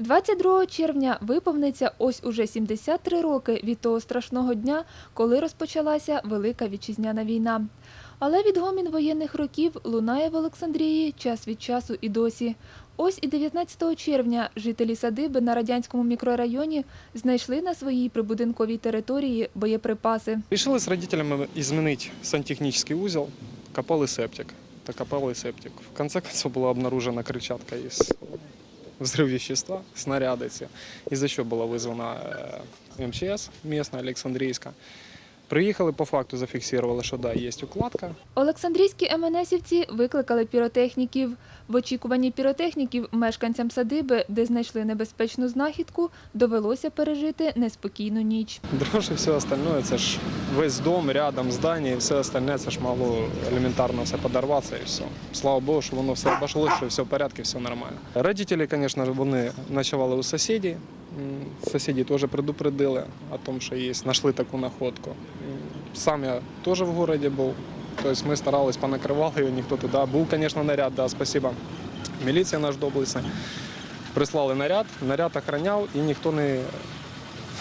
22 червня виповниться ось уже 73 роки від того страшного дня, коли розпочалася Велика Вітчизняна війна. Але відгомін воєнних років лунає в Олександрії час від часу і досі. Ось і 19 червня жителі садиби на радянському мікрорайоні знайшли на своїй прибудинковій території боєприпаси. Решили с родителями изменить сантехнический узел, копали септик. Так копали септик. В конце концов была обнаружена крыльчатка из взрыв вещества, снаряды все. Из-за чего была вызвана э, МЧС местная, Александрийская. Приїхали, по факту зафіксували, що да, є укладка. Олександрійські МНСівці викликали піротехніків. В очікуванні піротехніків мешканцям садиби, де знайшли небезпечну знахідку, довелося пережити неспокійну ніч. Дрожжі, все остальное, це ж весь дом, рядом здання і все остальне, це ж могло елементарно все подорватися і все. Слава Богу, що воно все обошлося, що все в порядку, все нормально. Родителі, звісно, вони ночували у сусідів. Сусіди теж предупредили о том, що є, знайшли таку находку. Сам я теж в місті був. Тобто ми старались, понакривали його, ніхто туди. Був, звісно, наряд, да, спасибо. Міліція наш доблесна. Прислали наряд, наряд охороняв і ніхто не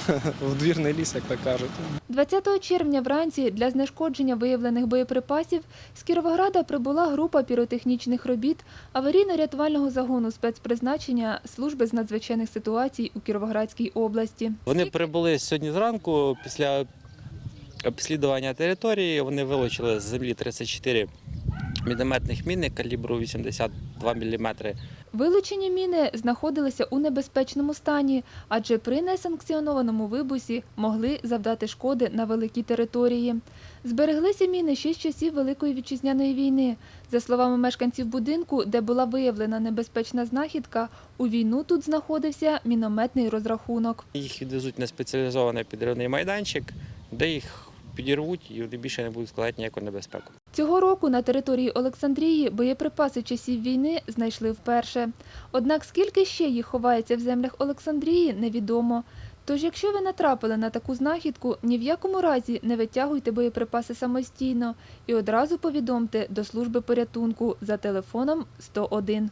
в двір не ліз, як так кажуть. 20 червня вранці для знешкодження виявлених боєприпасів з Кіровограда прибула група піротехнічних робіт аварійно-рятувального загону спецпризначення служби з надзвичайних ситуацій у Кіровоградській області. Вони прибули сьогодні зранку після обслідування території. Вони вилучили з землі 34 мінометних міни калібру 82 мм. Вилучені міни знаходилися у небезпечному стані, адже при несанкціонованому вибусі могли завдати шкоди на великій території. Збереглися міни ще з часів Великої вітчизняної війни. За словами мешканців будинку, де була виявлена небезпечна знахідка, у війну тут знаходився мінометний розрахунок. Їх відвезуть на спеціалізований підривний майданчик, де їх підірвуть і вони більше не будуть складати ніяку небезпеку. Цього року на території Олександрії боєприпаси часів війни знайшли вперше. Однак скільки ще їх ховається в землях Олександрії, невідомо. Тож, якщо ви натрапили на таку знахідку, ні в якому разі не витягуйте боєприпаси самостійно і одразу повідомте до служби порятунку за телефоном 101.